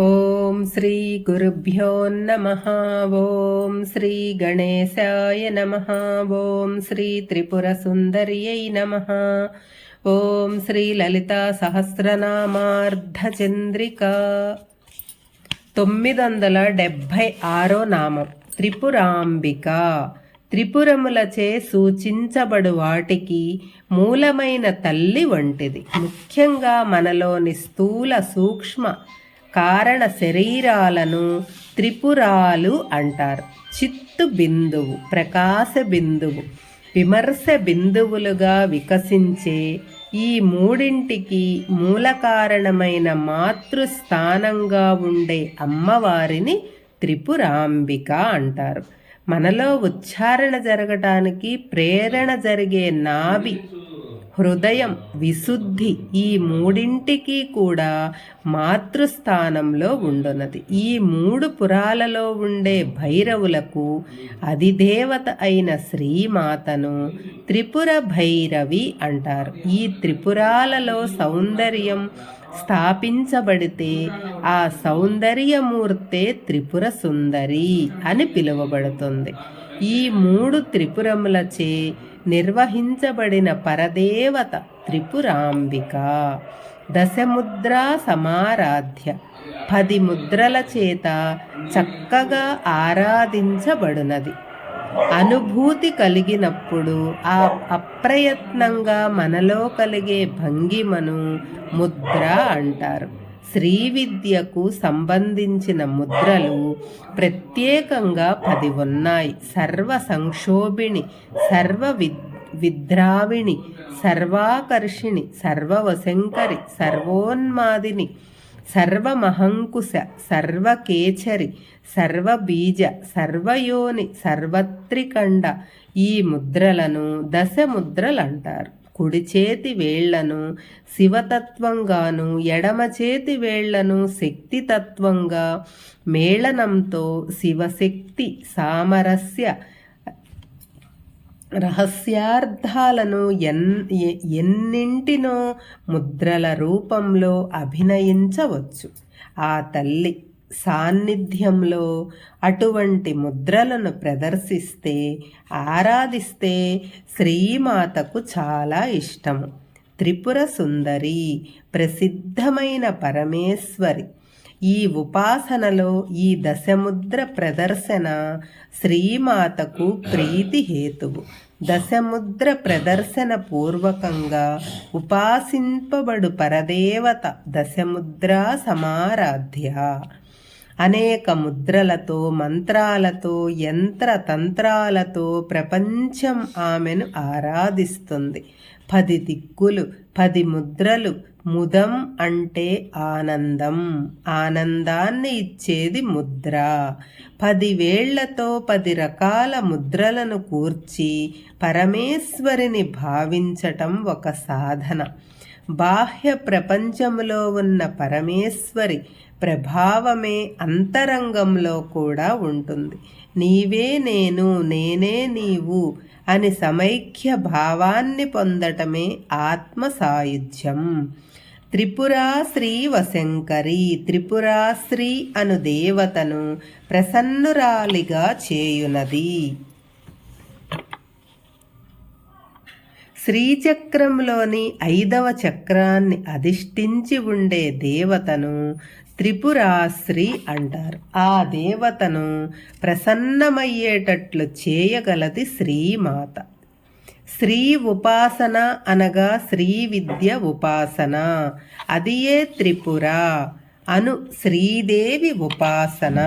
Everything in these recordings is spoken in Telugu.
ఓం శ్రీ గురుభ్యో నమ. ఓం శ్రీ గణేశాయ నమ. ఓం శ్రీ త్రిపుర సుందర్యై నమ. ఓం శ్రీ లలితా సహస్రనామార్ధచంద్రిక. తొమ్మిది వందల డెబ్భై ఆరో నామం. త్రిపురాంబిక. త్రిపురములచే సూచించబడు వాటికి మూలమైన తల్లి వంటిది. ముఖ్యంగా మనలోని స్థూల సూక్ష్మ కారణ శరీరాలను త్రిపురాలు అంటారు. చిత్తు బిందువు ప్రకాశ బిందువు విమర్శ బిందువులుగా వికసించే ఈ మూడింటికి మూల కారణమైన మాతృస్థానంగా ఉండే అమ్మవారిని త్రిపురాంబిక అంటారు. మనలో ఉచ్చారణ జరగటానికి ప్రేరణ జరిగే నాభి హృదయం విశుద్ధి ఈ మూడింటికి కూడా మాతృస్థానంలో ఉండున్నది ఈ మూడు పురాలలో ఉండే భైరవులకు అధిదేవత అయిన శ్రీమాతను త్రిపుర భైరవి అంటారు. ఈ త్రిపురాలలో సౌందర్యం స్థాపించబడితే ఆ సౌందర్యమూర్తే త్రిపుర సుందరి అని పిలువబడుతుంది. ఈ మూడు త్రిపురములచే నిర్వహించబడిన పరదేవత త్రిపురాంబిక. దశముద్రా సమారాధ్య. పది ముద్రల చేత చక్కగా ఆరాధించబడునది. అనుభూతి కలిగినప్పుడు ఆ అప్రయత్నంగా మనలో కలిగే భంగిమను ముద్ర అంటారు. శ్రీ విద్యకు సంబంధించిన ముద్రలు ప్రత్యేకంగా పది ఉన్నాయి. సర్వ సంక్షోభిణి సర్వ విద్ విద్రావిణి సర్వాకర్షిణి సర్వవశంకరి సర్వోన్మాదిని సర్వమహంకుశ సర్వకేచరి సర్వబీజ సర్వయోని సర్వత్రికండ ఈ ముద్రలను దశ ముద్రలు అంటారు కుడి చేతి వేళ్ళను శివతత్వంగాను ఎడమ చేతి వేళ్ళను శక్తితత్వంగా మేళనంతో శివశక్తి సామరస్య రహస్యార్థాలను ఎన్ ఎన్నింటినో ముద్రల రూపంలో అభినయించవచ్చు. ఆ తల్లి సాన్నిధ్యంలో అటువంటి ముద్రలను ప్రదర్శిస్తే ఆరాధిస్తే శ్రీమాతకు చాలా ఇష్టము. త్రిపుర సుందరి ప్రసిద్ధమైన పరమేశ్వరి. ఈ ఉపాసనలో ఈ దశముద్ర ప్రదర్శన శ్రీమాతకు ప్రీతి హేతువు. దశముద్ర ప్రదర్శన పూర్వకంగా ఉపాసింపబడు పరదేవత దశముద్రా సమారాధ్య. అనేక ముద్రలతో మంత్రాలతో యంత్రతంత్రాలతో ప్రపంచం ఆమెను ఆరాధిస్తుంది. పది దిక్కులు పది ముద్రలు ముదం అంటే ఆనందం. ఆనందాన్ని ఇచ్చేది ముద్ర. పదివేళ్ళతో పది రకాల ముద్రలను కూర్చి పరమేశ్వరిని భావించటం ఒక సాధన. బాహ్య ప్రపంచంలో ఉన్న పరమేశ్వరి ప్రభావమే అంతరంగంలో కూడా ఉంటుంది. నీవే నేను నేనే నీవు అని సమైక్య భావాన్ని పొందటమే ఆత్మ సాయుధ్యం. త్రిపురాశ్రీ వశంకరి త్రిపురాశ్రీ అను దేవతను ప్రసన్నురాలిగా చేయునది. శ్రీచక్రంలోని ఐదవ చక్రాన్ని అధిష్ఠించి ఉండే దేవతను త్రిపురాశ్రీ అంటారు. ఆ దేవతను ప్రసన్నమయ్యేటట్లు చేయగలది శ్రీమాత. శ్రీ ఉపాసన అనగా శ్రీ విద్య ఉపాసన. అదియే త్రిపుర అను శ్రీదేవి ఉపాసన.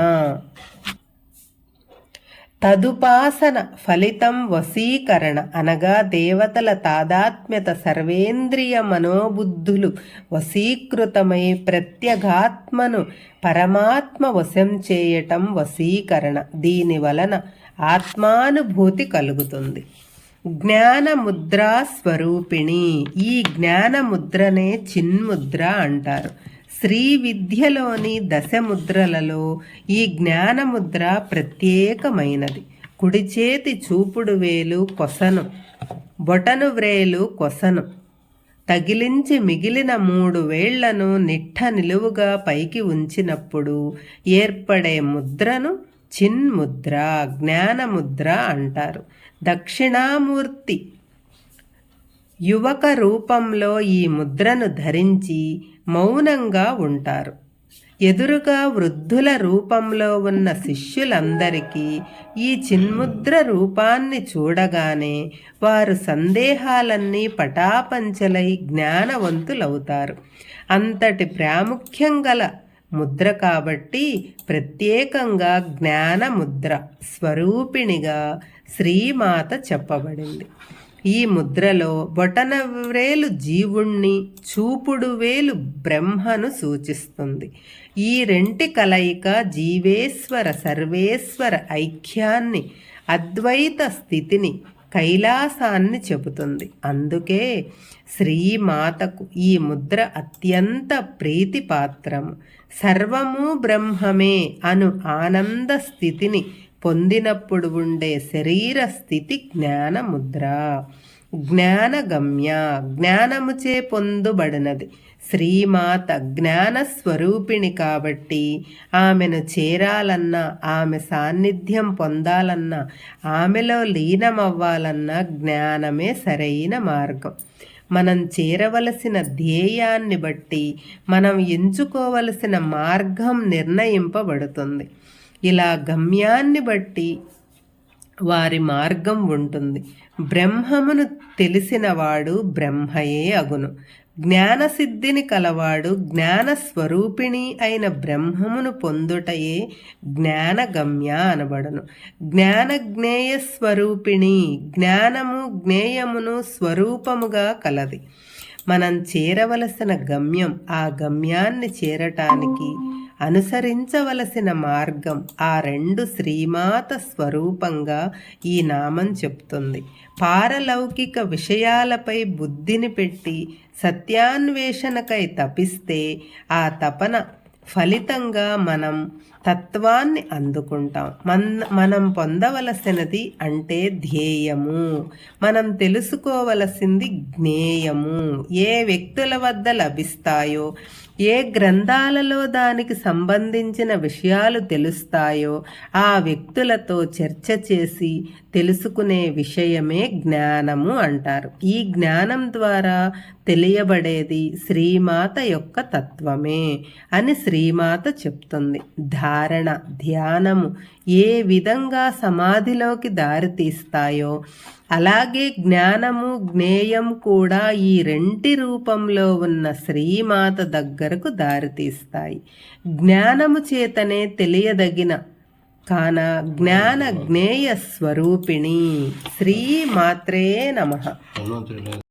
తదుపాసన ఫలితం వశీకరణ అనగా దేవతల తాదాత్మ్యత సర్వేంద్రియ మనోబుద్ధులు వశీకృతమై ప్రత్యగాత్మను పరమాత్మ వశం చేయటం వశీకరణ. దీని వలన ఆత్మానుభూతి కలుగుతుంది. జ్ఞానముద్రా స్వరూపిణి ఈ జ్ఞానముద్రనే చిన్ముద్ర అంటారు. శ్రీ విద్యలోని దశముద్రలలో ఈ జ్ఞానముద్ర ప్రత్యేకమైనది. కుడి చేతి చూపుడు వేలు కొసను బొటను వ్రేలు కొసను. తగిలించి మిగిలిన మూడు వేళ్ళను నిట్ట నిలువుగా పైకి ఉంచినప్పుడు ఏర్పడే ముద్రను చిన్ముద్ర జ్ఞానముద్ర అంటారు. దక్షిణామూర్తి యువక రూపంలో ఈ ముద్రను ధరించి మౌనంగా ఉంటారు. ఎదురుగా వృద్ధుల రూపంలో ఉన్న శిష్యులందరికీ ఈ చిన్ముద్ర రూపాన్ని చూడగానే వారు సందేహాలన్నీ పటాపంచలై జ్ఞానవంతులవుతారు. అంతటి ప్రాముఖ్యం గల ముద్ర కాబట్టి ప్రత్యేకంగా జ్ఞానముద్ర స్వరూపిణిగా శ్రీమాత చెప్పబడింది. ఈ ముద్రలో బొటనవ్రేలు జీవుణ్ణి చూపుడు వేలు బ్రహ్మను సూచిస్తుంది. ఈ రెంటి కలయిక జీవేశ్వర సర్వేశ్వర ఐక్యాన్ని అద్వైత స్థితిని కైలాసాన్ని చెబుతుంది. అందుకే శ్రీమాతకు ఈ ముద్ర అత్యంత ప్రీతిపాత్రము. సర్వము బ్రహ్మమే అను ఆనంద స్థితిని పొందినప్పుడు ఉండే శరీర స్థితి జ్ఞాన ముద్ర జ్ఞానగమ్య. జ్ఞానముచే పొందుబడినది. శ్రీమాత జ్ఞాన స్వరూపిణి కాబట్టి ఆమెను చేరాలన్నా ఆమె సాన్నిధ్యం పొందాలన్నా ఆమెలో లీనమవ్వాలన్నా జ్ఞానమే సరైన మార్గం. మనం చేరవలసిన ధ్యేయాన్ని బట్టి మనం ఎంచుకోవలసిన మార్గం నిర్ణయింపబడుతుంది. ఇలా గమ్యాన్ని బట్టి వారి మార్గం ఉంటుంది. బ్రహ్మమును తెలిసినవాడు బ్రహ్మయే అగును. జ్ఞానసిద్ధిని కలవాడు జ్ఞానస్వరూపిణి అయిన బ్రహ్మమును పొందుటయే జ్ఞానగమ్య అనబడును. జ్ఞానజ్ఞేయ స్వరూపిణి జ్ఞానము జ్ఞేయమును స్వరూపముగా కలది. మనం చేరవలసిన గమ్యం ఆ గమ్యాన్ని చేరటానికి అనుసరించవలసిన మార్గం ఆ రెండు శ్రీమాత స్వరూపంగా ఈ నామం చెప్తుంది. పారలౌకిక విషయాలపై బుద్ధిని పెట్టి సత్యాన్వేషణకై తపిస్తే ఆ తపన ఫలితంగా మనం తత్వాన్ని అందుకుంటాం. మన మనం పొందవలసినది అంటే ధ్యేయము. మనం తెలుసుకోవలసింది జ్ఞేయము. ఏ వ్యక్తుల వద్ద లభిస్తాయో ఏ గ్రంథాలలో దానికి సంబంధించిన విషయాలు తెలుస్తాయో ఆ వ్యక్తులతో చర్చ చేసి తెలుసుకునే విషయమే జ్ఞానము అంటారు. ఈ జ్ఞానం ద్వారా తెలియబడేది శ్రీమాత యొక్క తత్వమే అని శ్రీమాత చెప్తుంది. ధారణ ధ్యానము ఏ విధంగా సమాధిలోకి దారితీస్తాయో అలాగే జ్ఞానము జ్ఞేయం కూడా ఈ రెంటి రూపంలో ఉన్న శ్రీమాత దగ్గరకు దారితీస్తాయి జ్ఞానము చేతనే తెలియదగిన కాన జ్ఞాన జ్ఞేయ స్వరూపిణి శ్రీమాత్రే నమ.